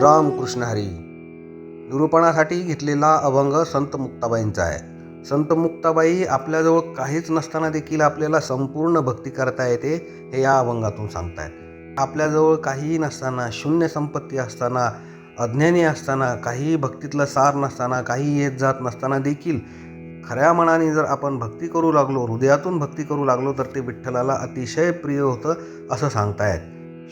रामकृष्ण हरी. निरूपणासाठी घेतलेला अभंग संत मुक्ताबाईंचा आहे. संत मुक्ताबाई आपल्याजवळ काहीच नसताना देखील आपल्याला संपूर्ण भक्ती करता येते हे या अभंगातून सांगतायत. आपल्याजवळ काहीही नसताना शून्य संपत्ती असताना अज्ञानी असताना काहीही भक्तीतलं सार नसताना काही येत जात नसताना देखील खऱ्या मनाने जर आपण भक्ती करू लागलो हृदयातून भक्ती करू लागलो तर ते विठ्ठलाला अतिशय प्रिय होतं असं सांगतायत.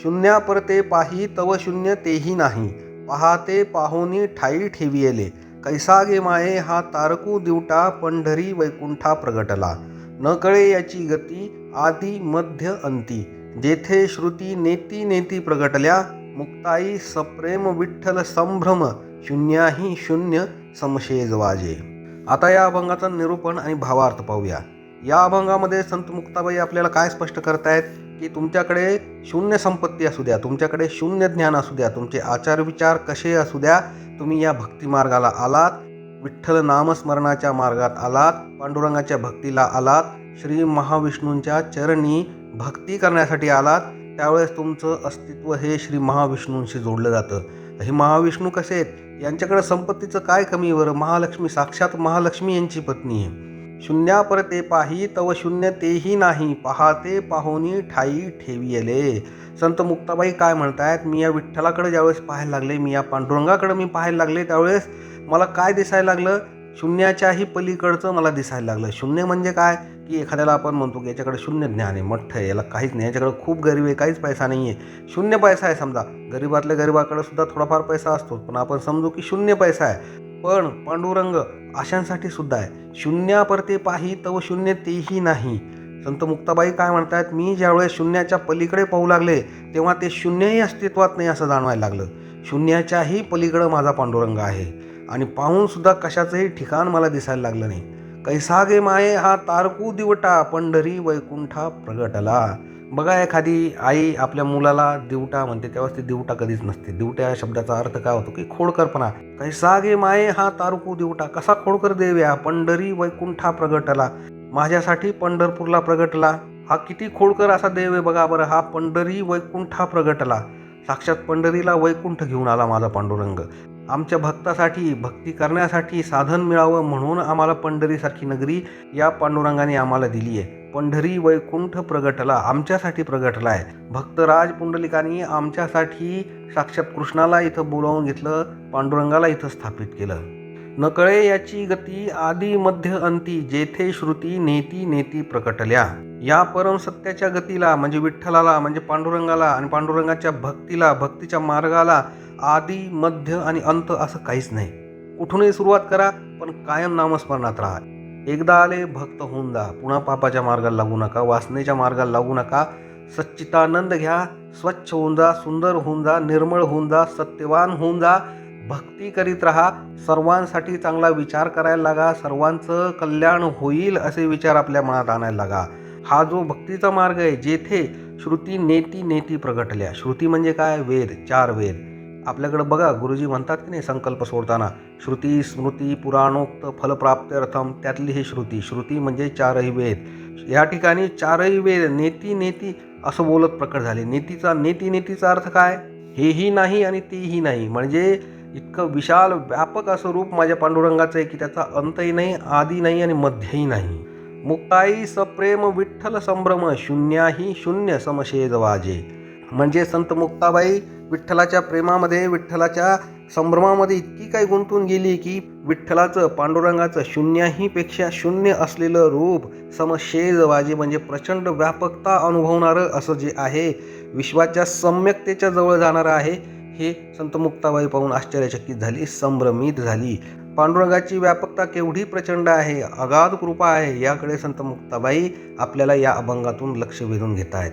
शून्या परते पाही तव शून्य तेही नाही. पाहाते पाहुनी ठाई ठेवियले. कैसा गे माये हा तारकू दिवटा पंढरी वैकुंठा प्रगटला. न कळे याची गती आदी मध्य अंती. जेथे श्रुती नेती नेती प्रगटल्या मुक्ताई सप्रेम विठ्ठल संभ्रम शून्याही शून्य समशेज वाजे. आता या अभंगाचं निरूपण आणि भावार्थ पाहूया. या अभंगामध्ये संत मुक्ताबाई आपल्याला काय स्पष्ट करतायत? की तुमच्याकडे शून्य संपत्ती असू द्या तुमच्याकडे शून्य ज्ञान असू द्या तुमचे आचार विचार कसे असू द्या तुम्ही या भक्ती मार्गाला आलात विठ्ठल नामस्मरणाच्या मार्गात आलात पांडुरंगाच्या भक्तीला आलात श्री महाविष्णूंच्या चरणी भक्ती करण्यासाठी आलात त्यावेळेस तुमचं अस्तित्व हे श्री महाविष्णूंशी जोडलं जातं. हे महाविष्णू कसे आहेत? यांच्याकडे संपत्तीचं काय कमी बरं? महालक्ष्मी साक्षात महालक्ष्मी यांची पत्नी आहे. शून्या परते पाही तव शून्य तेही नाही. पाहते पाहुनी ठाई ठेवियले. संत मुक्ताबाई काय म्हणतायत? मी या विठ्ठलाकडे ज्यावेळेस पाहायला लागले मी या पांडुरंगाकडे मी पाहायला लागले त्यावेळेस मला काय दिसायला लागलं? शून्याच्याही पलीकडचं मला दिसायला लागलं. शून्य म्हणजे काय? की एखाद्याला आपण म्हणतो की याच्याकडे शून्य ज्ञान आहे मठ्ठ आहे याला काहीच नाही याच्याकडे खूप गरीब आहे काहीच पैसा नाही आहे. शून्य पैसा आहे समजा. गरीबातल्या गरीबाकडे सुद्धा थोडाफार पैसा असतो पण आपण समजू की शून्य पैसा आहे. पण पांडुरंग अशांसाठी सुद्धा आहे. शून्यापरते पाही तव शून्य तेही नाही. संत मुक्ताबाई काय म्हणतात? मी ज्यावेळेस शून्याच्या पलीकडे पाहू लागले तेव्हा ते शून्यही अस्तित्वात नाही असं जाणवायला लागलं. शून्याच्याही पलीकडं माझा पांडुरंग आहे. आणि पाहूनसुद्धा कशाचंही ठिकाण मला दिसायला लागलं नाही. कैसागे माये हा तारकू दिवटा पंढरी वैकुंठा प्रगटला. बघा एखादी आई आपल्या मुलाला दिवटा म्हणते तेव्हाच ती दिवटा कधीच नसते. दिवट्या या शब्दाचा अर्थ काय होतो की खोडकरपणा. काही सागे माये हा तारुकू दिवटा. कसा खोडकर देव्या? पंढरी वैकुंठा प्रगटला. माझ्यासाठी पंढरपूरला प्रगटला. हा किती खोडकर असा देव आहे बघा बरं. हा पंढरी वैकुंठा प्रगटला. साक्षात पंढरीला वैकुंठ घेऊन आला माझा पांडुरंग. आमच्या भक्तासाठी भक्ती करण्यासाठी साधन मिळावं म्हणून आम्हाला पंढरीसारखी नगरी या पांडुरंगाने आम्हाला दिली आहे. पंढरी वैकुंठ प्रगटला आमच्यासाठी प्रगटला आहे. भक्तराज पुंडलिकांनी आमच्यासाठी साक्षात कृष्णाला इथं बोलावून घेतलं पांडुरंगाला इथं स्थापित केलं. नकळे याची गती आदी मध्य अंती जेथे श्रुती नेती नेती प्रकटल्या. या परम सत्याच्या गतीला म्हणजे विठ्ठलाला म्हणजे पांडुरंगाला आणि पांडुरंगाच्या भक्तीला भक्तीच्या मार्गाला आदी मध्य आणि अंत असं काहीच नाही. कुठूनही सुरुवात करा पण कायम नामस्मरणात राहा. एकदा आले भक्त होऊन जा. पुन्हा पापाच्या मार्गाला लागू नका वासनेच्या मार्गाला लागू नका. सच्चितानंद घ्या स्वच्छ होऊन जा सुंदर होऊन जा निर्मळ होऊन जा सत्यवान होऊन जा. भक्ती करीत राहा. सर्वांसाठी चांगला विचार करायला लागा. सर्वांचं कल्याण होईल असे विचार आपल्या मनात आणायला लागा. हा जो भक्तीचा मार्ग आहे जेथे श्रुती नेती नेती प्रगटल्या. श्रुती म्हणजे काय? वेद. चार वेद. आपल्याकडं बघा गुरुजी म्हणतात की नाही संकल्प सोडताना. श्रुती स्मृती पुराणोक्त फलप्राप्त्यर्थम त्यातली ही श्रुती. श्रुती म्हणजे चारही वेद. या ठिकाणी चारही वेद नेती नेती असं बोलत प्रकट झाले. नेतीचा नेती नेतीचा अर्थ काय? हेही नाही आणि तेही नाही. म्हणजे इतकं विशाल व्यापक असं रूप माझ्या पांडुरंगाचं आहे की त्याचा अंतही नाही आदी नाही आणि मध्यही नाही. मुक्ताई सप्रेम विठ्ठल संभ्रम शून्याही शून्य समशेज वाजे. म्हणजे संत मुक्ताबाई विठ्ठलाच्या प्रेमामध्ये विठ्ठलाच्या संभ्रमामध्ये इतकी काही गुंतून गेली की विठ्ठलाचं पांडुरंगाचं शून्याहीपेक्षा शून्य असलेलं रूप समशेज वाजे म्हणजे प्रचंड व्यापकता अनुभवणारं असं जे आहे विश्वाच्या सम्यकतेच्या जवळ जाणारं आहे हे संत मुक्ताबाई पाहून आश्चर्यचकित झाली संभ्रमित झाली. पांडुरंगाची व्यापकता केवढी प्रचंड आहे अगाध कृपा आहे याकडे संत मुक्ताबाई आपल्याला या अभंगातून लक्ष वेधून घेत आहेत